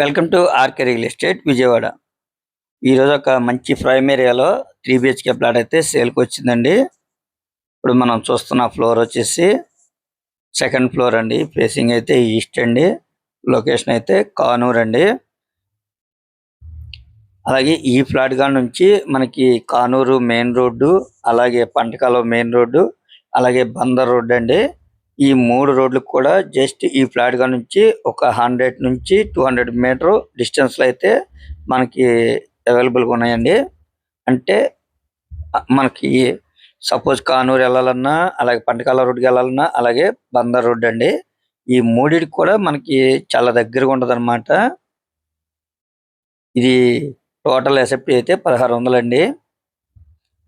Welcome to RK real estate Vijayawada. ఈరోజు ఒక మంచి ప్రైమ్ ఏరియాలో త్రీ బిహెచ్కే ప్లాట్ అయితే సేల్కి వచ్చిందండి. ఇప్పుడు మనం చూస్తున్న ఫ్లోర్ వచ్చేసి సెకండ్ ఫ్లోర్ అండి. ఫేసింగ్ అయితే ఈస్ట్ అండి. లొకేషన్ అయితే కానూర్ అండి. అలాగే ఈ ఫ్లాట్గా నుంచి మనకి కానూరు మెయిన్ రోడ్డు అలాగే పంటకాలం మెయిన్ రోడ్డు అలాగే బందర్ రోడ్ అండి. ఈ మూడు రోడ్లు కూడా జస్ట్ ఈ ఫ్లాట్గా నుంచి ఒక హండ్రెడ్ నుంచి టూ హండ్రెడ్ మీటర్ డిస్టెన్స్లో అయితే మనకి అవైలబుల్గా ఉన్నాయండి. అంటే మనకి సపోజ్ కానూరు వెళ్ళాలన్నా అలాగే పంటకాల రోడ్డుకి వెళ్ళాలన్నా అలాగే బందర్ రోడ్ అండి. ఈ మూడిటికి కూడా మనకి చాలా దగ్గరగా ఉంటుందన్నమాట. అనమాట ఇది టోటల్ ఎసెప్ట్ అయితే పదహారు వందలండి అండి.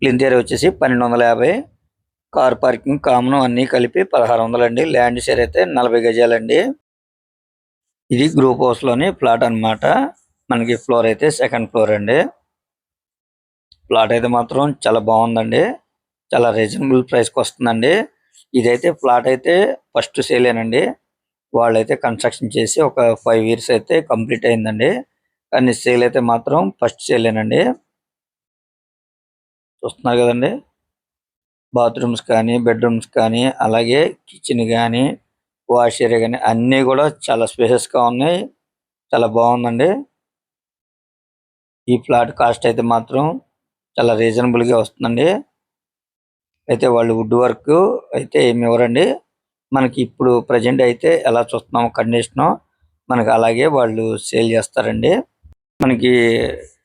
ప్లింత్ ఏరియా వచ్చేసి పన్నెండు వందల యాభై. కార్ పార్కింగ్ కామన్ అన్ని కలిపి పదహారు వందలు అండి ల్యాండ్ షేర్ అయితే నలభై గజాలండి. ఇది గ్రూప్ హౌస్లోని ప్లాట్ అన్నమాట. మనకి ఫ్లోర్ అయితే సెకండ్ ఫ్లోర్ అండి. ప్లాట్ అయితే మాత్రం చాలా బాగుందండి. చాలా రీజనబుల్ ప్రైస్కి వస్తుందండి. ఇదైతే ప్లాట్ అయితే ఫస్ట్ సేలేనండి. వాళ్ళైతే కన్స్ట్రక్షన్ చేసి ఒక ఫైవ్ ఇయర్స్ అయితే కంప్లీట్ అయిందండి. కానీ సేల్ అయితే మాత్రం ఫస్ట్ సేలేనండి. చూస్తున్నారు కదండి. బాత్రూమ్స్ కానీ బెడ్రూమ్స్ కానీ అలాగే కిచెన్ కానీ వాష్ ఏరియా కానీ అన్నీ కూడా చాలా స్పేసెస్గా ఉన్నాయి. చాలా బాగుందండి. ఈ ఫ్లాట్ కాస్ట్ అయితే మాత్రం చాలా రీజనబుల్గా వస్తుందండి. అయితే వాళ్ళు వుడ్ వర్క్ అయితే ఏమి ఇవ్వరండి. మనకి ఇప్పుడు ప్రజెంట్ అయితే ఎలా చూస్తున్నాము కండిషన్ మనకి అలాగే వాళ్ళు సేల్ చేస్తారండి. మనకి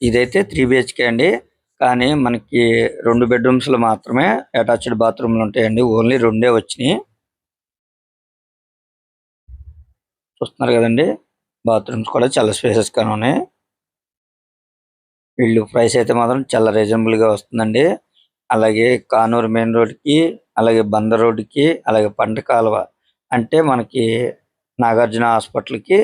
ఇదైతే త్రీ బిహెచ్కే అండి. కానీ మనకి రెండు బెడ్రూమ్స్లో మాత్రమే అటాచ్డ్ బాత్రూమ్లు ఉంటాయండి. ఓన్లీ రెండే వచ్చినాయి. చూస్తున్నారు కదండి? బాత్రూమ్స్ కూడా చాలా స్పేసెస్ గానే ఉన్నాయి. వీళ్ళు ప్రైస్ అయితే మాత్రం చాలా రీజనబుల్గా వస్తుందండి. అలాగే కానూరు మెయిన్ రోడ్కి అలాగే బందర్ రోడ్కి అలాగే పంట కాలువ అంటే మనకి నాగార్జున హాస్పిటల్కి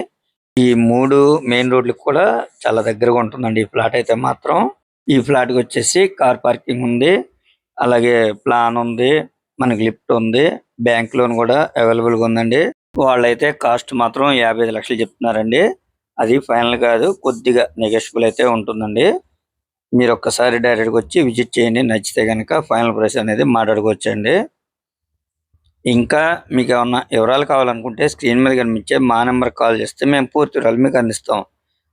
ఈ మూడు మెయిన్ రోడ్లకు కూడా చాలా దగ్గరగా ఉంటుందండి. ఈ ఫ్లాట్ అయితే మాత్రం. ఈ ఫ్లాట్కి వచ్చేసి కార్ పార్కింగ్ ఉంది. అలాగే ప్లాన్ ఉంది. మనకి లిఫ్ట్ ఉంది. బ్యాంక్ లోన్ కూడా అవైలబుల్గా ఉందండి. వాళ్ళైతే కాస్ట్ మాత్రం యాభై ఐదు లక్షలు చెప్తున్నారండి. అది ఫైనల్ కాదు. కొద్దిగా నెగోషియబుల్ అయితే ఉంటుందండి. మీరు ఒక్కసారి డైరెక్ట్గా వచ్చి విజిట్ చేయండి. నచ్చితే కనుక ఫైనల్ ప్రైస్ అనేది మాట్లాడుకోవచ్చండి. ఇంకా మీకు ఏమన్నా వివరాలు కావాలనుకుంటే స్క్రీన్ మీద కనిపించే మా నెంబర్ కాల్ చేస్తే మేము పూర్తి వివరాలు మీకు అందిస్తాం.